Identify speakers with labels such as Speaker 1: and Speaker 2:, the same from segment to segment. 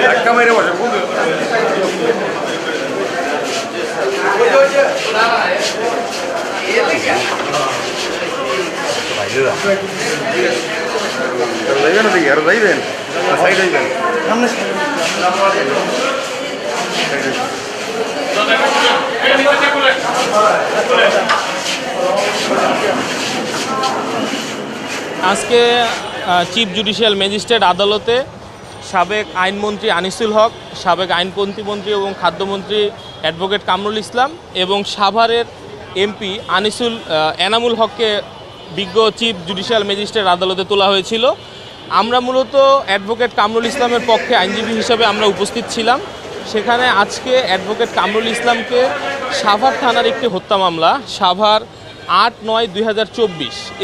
Speaker 1: ধাক্কা মেরে বসে
Speaker 2: আজকে চিফ জুডিশিয়াল ম্যাজিস্ট্রেট আদালতে সাবেক আইনমন্ত্রী আনিসুল হক, সাবেক আইনপন্থী মন্ত্রী এবং খাদ্যমন্ত্রী অ্যাডভোকেট কামরুল ইসলাম এবং সাভারের এমপি আনিসুল এনামুল হককে বিজ্ঞ চিফ জুডিশিয়াল ম্যাজিস্ট্রেট আদালতে তোলা হয়েছিল। আমরা মূলত অ্যাডভোকেট কামরুল ইসলামের পক্ষে আইনজীবী হিসেবে আমরা উপস্থিত ছিলাম। সেখানে আজকে অ্যাডভোকেট কামরুল ইসলামকে সাভার থানার একটি হত্যা মামলা, সাভার আট নয় দুই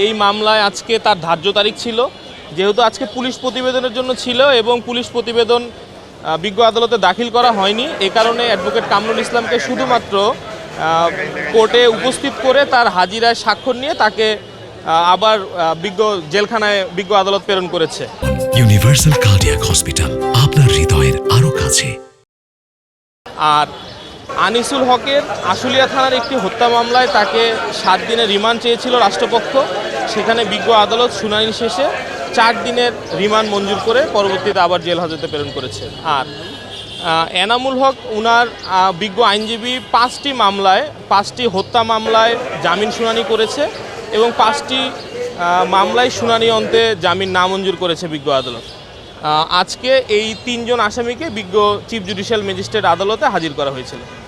Speaker 2: এই মামলায় আজকে তার ধার্য তারিখ ছিল। যেহেতু আজকে পুলিশ প্রতিবেদনের জন্য ছিল এবং পুলিশ প্রতিবেদন বিজ্ঞ আদালতে দাখিল করা হয়নি এ কারণে অ্যাডভোকেট কামরুল ইসলামকে শুধুমাত্র কোর্টে উপস্থিত করে তার হাজিরায় স্বাক্ষর নিয়ে তাকে আবার বিজ্ঞ জেলখানায় বিজ্ঞ আদালত প্রেরণ করেছে।
Speaker 3: ইউনিভার্সাল কার্ডিয়াক হসপিটাল আপনার হৃদয়ের আরও কাছে।
Speaker 2: আর আনিসুল হকের আশুলিয়া থানার একটি হত্যা মামলায় তাকে সাত দিনের রিমান্ড চেয়েছিল রাষ্ট্রপক্ষ। সেখানে বিজ্ঞ আদালত শুনানি শেষে চার দিনের রিমান্ড মঞ্জুর করে পরবর্তীতে আবার জেল হাজতে প্রেরণ করেছে। আর এনামুল হক উনার বিজ্ঞ আইনজীবী পাঁচটি মামলায়, পাঁচটি হত্যা মামলায় জামিন শুনানি করেছে এবং পাঁচটি মামলায় শুনানি অন্তে জামিন নামঞ্জুর করেছে বিজ্ঞ আদালত। আজকে এই তিনজন আসামিকে বিজ্ঞ চিফ জুডিশিয়াল ম্যাজিস্ট্রেট আদালতে হাজির করা হয়েছিল।